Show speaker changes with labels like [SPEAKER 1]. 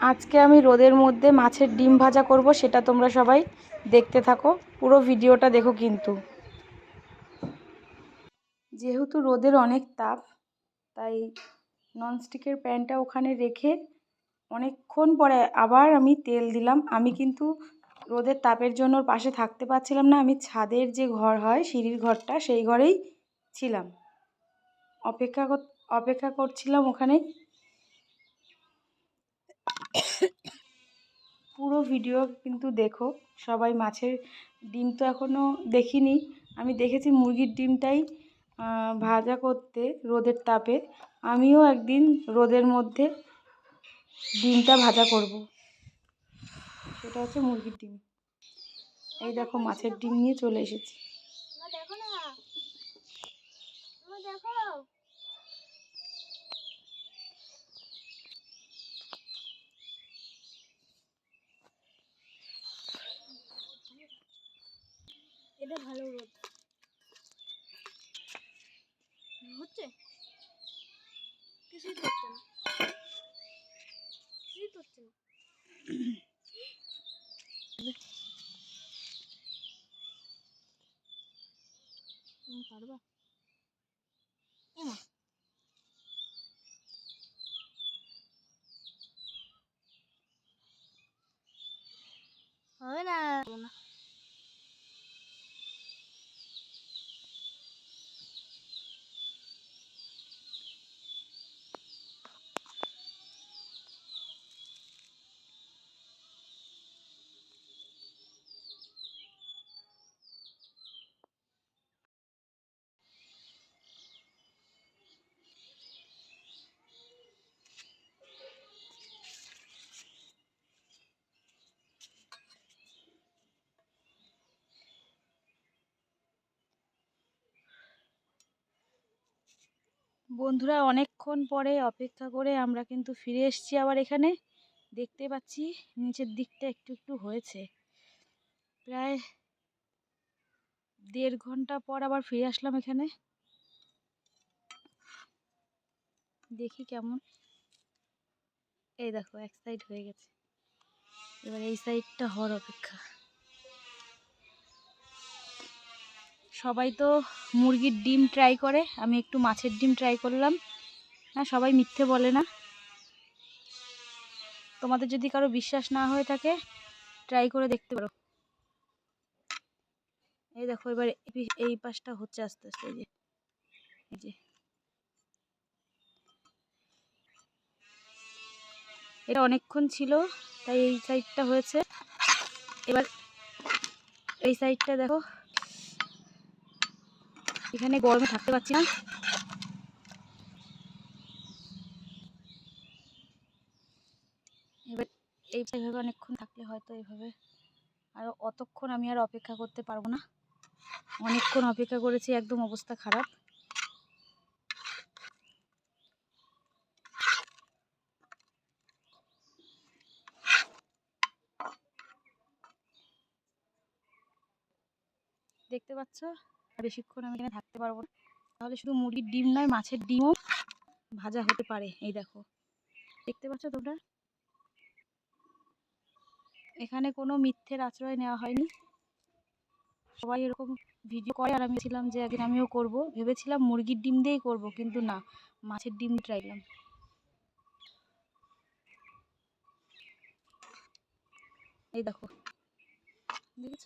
[SPEAKER 1] আজকে আমি রোদের মধ্যে মাছের ডিম ভাজা করব, সেটা তোমরা সবাই দেখতে থাকো। পুরো ভিডিওটা দেখো কিন্তু। যেহেতু রোদের অনেক তাপ, তাই ননস্টিকের প্যানটা ওখানে রেখে অনেকক্ষণ পরে আবার আমি তেল দিলাম। আমি কিন্তু রোদের তাপের জন্য পাশে থাকতে পারছিলাম না। আমি ছাদের যে ঘর হয়, সিঁড়ির ঘরটা, সেই ঘরেই ছিলাম। অপেক্ষা অপেক্ষা করছিলাম ওখানেই পুরো ভিডিও কিন্তু দেখো, সবাই মাছের ডিম তো এখনও দেখিনি। আমি দেখেছি মুরগির ডিমটাই ভাজা করতে রোদের তাপে। আমিও একদিন রোদের মধ্যে ডিমটা ভাজা করব। সেটা হচ্ছে মুরগির ডিম। এই দেখো মাছের ডিম নিয়ে চলে এসেছি।
[SPEAKER 2] দেখো না। দেখো। এটা ভালো রোদ। হচ্ছে? কিছুই হচ্ছে না। কিছুই ওমা। না। হবে না।
[SPEAKER 1] বন্ধুরা, অনেকক্ষণ পরে অপেক্ষা করে আমরা কিন্তু ফিরে এসেছি আবার এখানে। দেখতে পাচ্ছি নিচের দিকটা একটু একটু হয়েছে। প্রায় দেড় ঘণ্টা পর আবার ফিরে আসলাম এখানে। দেখি কেমন। এই দেখো, এক সাইড হয়ে গেছে। এবার এই সাইডটা হওয়ার অপেক্ষা। সবাই তো মুরগির ডিম ট্রাই করে, আমি একটু মাছের ডিম ট্রাই করলাম। না, সবাই মিথ্যে বলে না। তোমাদের যদি কারও বিশ্বাস না হয়ে থাকে ট্রাই করে দেখতে পারো। এই দেখো, এবার এই পাশটা হচ্ছে আস্তে আস্তে, এই যে এই যে। এটা অনেকক্ষণ ছিল, তাই এই সাইডটা হয়েছে। এবার এই সাইডটা দেখো। এখানে গরমে থাকতে পারছি না। এবার এইভাবে অনেকক্ষণ থাকলে হয়তো এইভাবে আর অতক্ষণ আমি আর অপেক্ষা করতে পারব না। অনেকক্ষণ অপেক্ষা করেছি, একদম অবস্থা খারাপ। দেখতে পাচ্ছ? বেশিক্ষণ আমি এখানে থাকতে পারব না। তাহলে শুধু মুরগির ডিম নয়, মাছের ডিমও ভাজা হতে পারে। এই দেখো। দেখতে পাচ্ছ তোমরা? এখানে কোনো মিথ্যের আশ্রয় নেওয়া হয়নি। সবাই এরকম ভিডিও করে, আর আমি ছিলাম যে একদিন আমিও করব। ভেবেছিলাম মুরগির ডিম দিয়েই করব, কিন্তু না, মাছের ডিম ট্রাই করলাম। এই দেখো। দেখেছ?